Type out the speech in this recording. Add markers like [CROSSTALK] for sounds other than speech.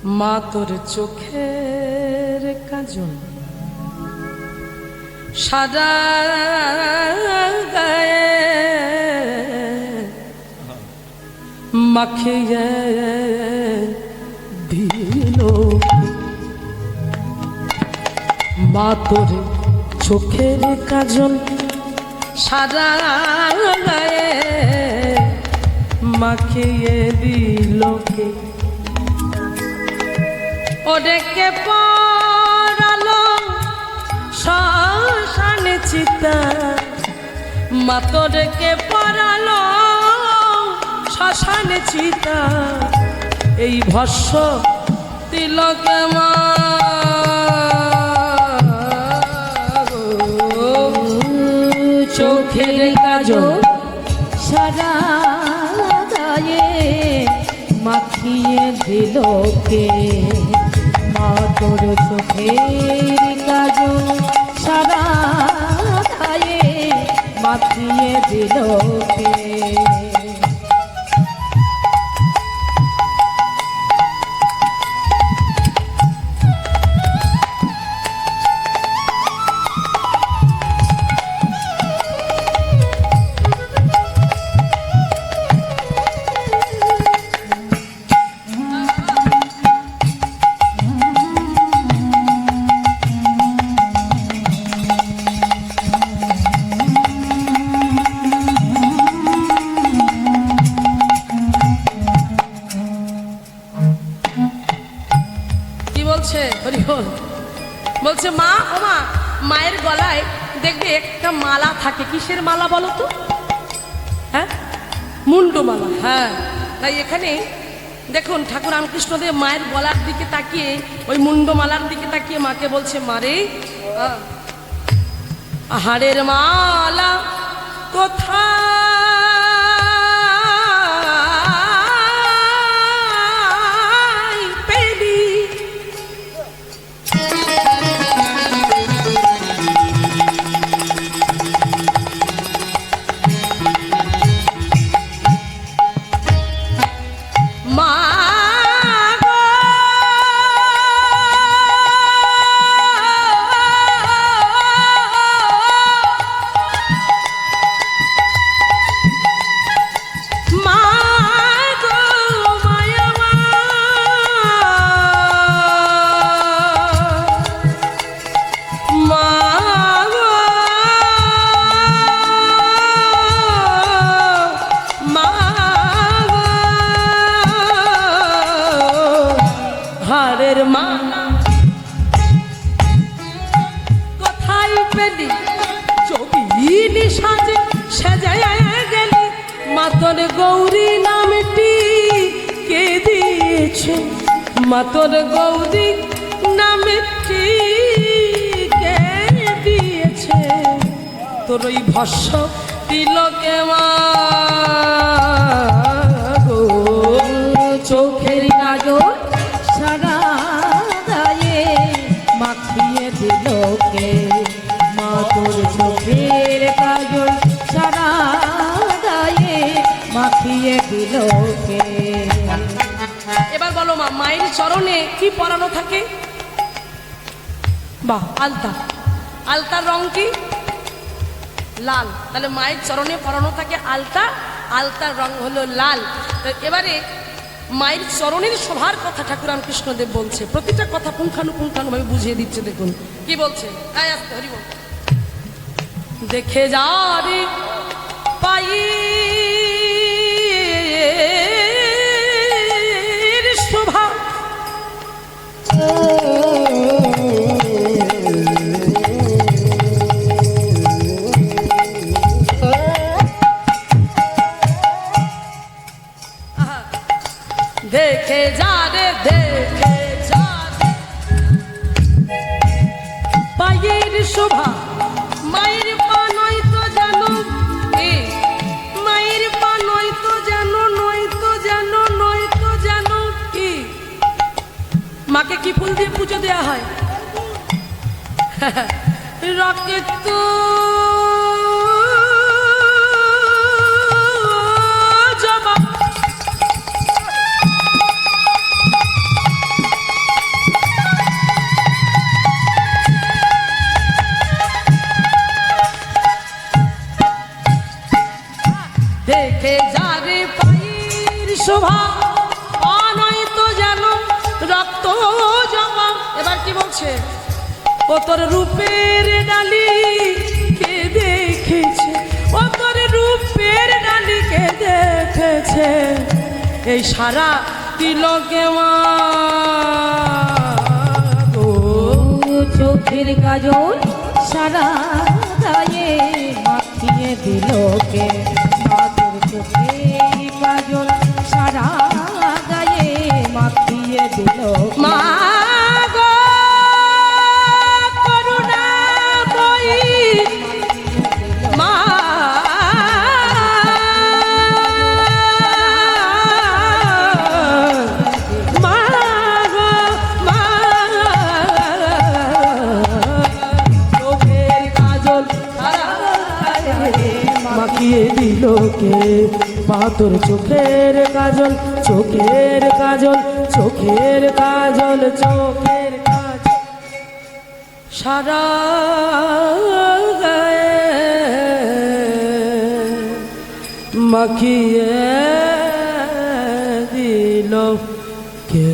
মা তোর চোখের কাজল। সাদা গায়ে মাখিয়ে দিল। মা তোর চোখের কাজল। সাদা গায়ে মাখিয়ে দিলকে ওদেরকে পড়ালো শ্মশানে চিতা। মাতোদেরকে পড়ালো শ্মশানে চিতা। এই ভস্য তিলকে মা চোখের কাজল সারা গায়ে মাখিয়ে দিল কে? মা তোর চোখের কাজল সারা মাখিয়ে দিল বলছে বলছে, মা, ও মা, মায়ের গলায় দেখবে একটা মালা থাকে। কিসের মালা বলো তো? হ্যাঁ? মুন্ডু মালা। হ্যাঁ। তাই এখানে দেখুন, ঠাকুর রামকৃষ্ণদেব মায়ের গলার দিকে তাকিয়ে, ওই মুন্ডমালার দিকে তাকিয়ে মাকে বলছে মারে আহারের মালা কোথায়? সাজে, সাজায় গেলে মাতর গৌরী নামটি কে দিয়েছে? মাতর গৌরী নামটি কে দিয়েছে? তোর ওই ভস্য তিলকে মা এবার বলো মা, মায়ের চরণে কি পরানো থাকে? বাহ, আলতা। আলতার রং কি? লাল। তাহলে মায়ের চরণে পরানো থাকে আলতা, আলতার রং হলো লাল। এবারে মায়ের চরণের শোভার কথা ঠাকুর রামকৃষ্ণদেব বলছে। প্রতিটা কথা পুঙ্খানুপুঙ্খানু ভাবে বুঝিয়ে দিচ্ছে, দেখুন। কি বলছে? আয় আসতে হরি বল। দেখে যা শোভা। মায়ের পা নয় তো জানো এ মায়ের পা নয় তো জানো, নয় তো জানো, নয় তো জানো কি? মাকে কি ফুল দিয়ে পুজো দেওয়া হয়? [LAUGHS] রকেট তো শোভা অনয়তো যেন রক্ত জমা। এবার কি বলছে? ও তোর রূপের ডালি কে দেখেছে? ও তোর রূপের ডালি কে দেখেছে? এই সারা তিলকে চোখের কাজল সারা গায়ে মাখিয়ে দিল কে পাতর চোখের কাজল চোখের কাজল চোখের কাজল চোখের কাজল। সারা মাখিয়ে দিল কে?